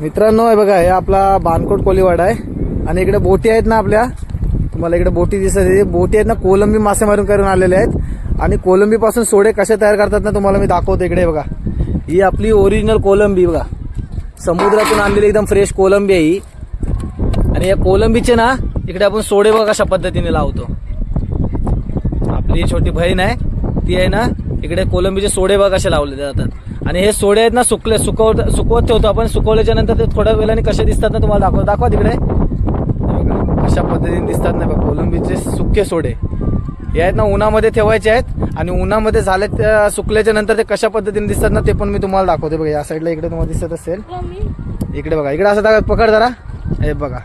मित्रांनो हे बघा हे आपला बानकोट कोलीवाडा आहे. आणि इकडे बोटी आहेत ना आपल्या. तुम्हाला इकडे बोटी दिसत आहे. बोटी आहेत ना कोलंबी मासेमारून करून आलेले आहेत. आणि कोलंबीपासून सोडे कसे तयार करतात ना तुम्हाला मी दाखवतो इकडे बघा. ही आपली ओरिजिनल कोलंबी बघा. समुद्रातून आणलेली एकदम फ्रेश कोलंबी आहे ही. आणि या कोलंबीचे ना इकडे आपण सोडे बघा कशा पद्धतीने लावतो. आपली छोटी बहीण आहे ती आहे ना इकडे कोलंबीचे सोडे बघा कसे लावले जातात. आणि हे सोडे आहेत ना सुकले सुकवत सुकवत ठेवतो आपण. सुकवल्याच्या नंतर ते थोड्या वेळाने कसे दिसतात ना तुम्हाला दाखव दाखवा तिकडे. अशा पद्धतीने दिसतात ना बघा कोलंबीचे सुके सोडे. हे आहेत ना उन्हामध्ये ठेवायचे आहेत. आणि उन्हामध्ये झाले त्या सुकल्याच्या नंतर ते कशा पद्धतीने दिसतात ना ते पण मी तुम्हाला दाखवते बघा. या साईडला इकडे तुम्हाला दिसत असेल. इकडे बघा इकडे असं दाखव पकड जरा. हे बघा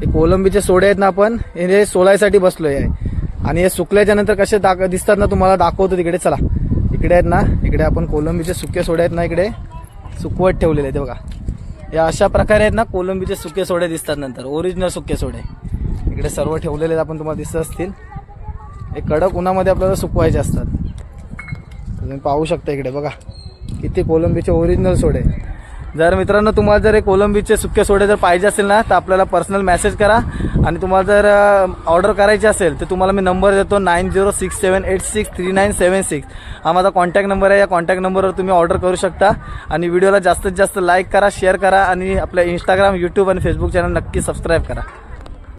हे कोलंबीचे सोडे आहेत ना आपण हे सोलायसाठी बसलोय. आहे आणि हे सुकल्याच्या नंतर कसे दाख दिसतात ना तुम्हाला दाखवतो तिकडे चला. इकडे आहेत ना इकडे आपण कोलंबीचे सुके सोडे आहेत ना इकडे. सुकवत ठेवलेले आहेत बघा. या अशा प्रकारे आहेत ना कोलंबीचे सुके सोडे दिसतात नंतर. ओरिजिनल सुके सोडे. इकडे सर्व ठेवलेले आहेत आपण तुम्हाला दिसत असतील. हे कडक उन्हामध्ये आपल्याला सुकवायचे असतात. तुम्ही पाहू शकता इकडे बघा. किती कोलंबीचे ओरिजिनल सोडे. जर मित्रांनो तुम्हाला जर हे कोलंबीचे सुके सोडे जर पाहिजे असेल ना तर आपल्याला पर्सनल मेसेज करा. आणि तुम्हाला जर ऑर्डर करायची असेल तर तुम्हाला मी नंबर देतो nine zero six seven eight six three nine seven six हा माझा कॉन्टॅक्ट नंबर आहे. या कॉन्टॅक्ट नंबरवर तुम्ही ऑर्डर करू शकता. आणि व्हिडिओला जास्तीत जास्त लाईक करा शेअर करा. आणि आपल्या इंस्टाग्राम यूट्यूब आणि फेसबुक चॅनल नक्की सबस्क्राईब करा.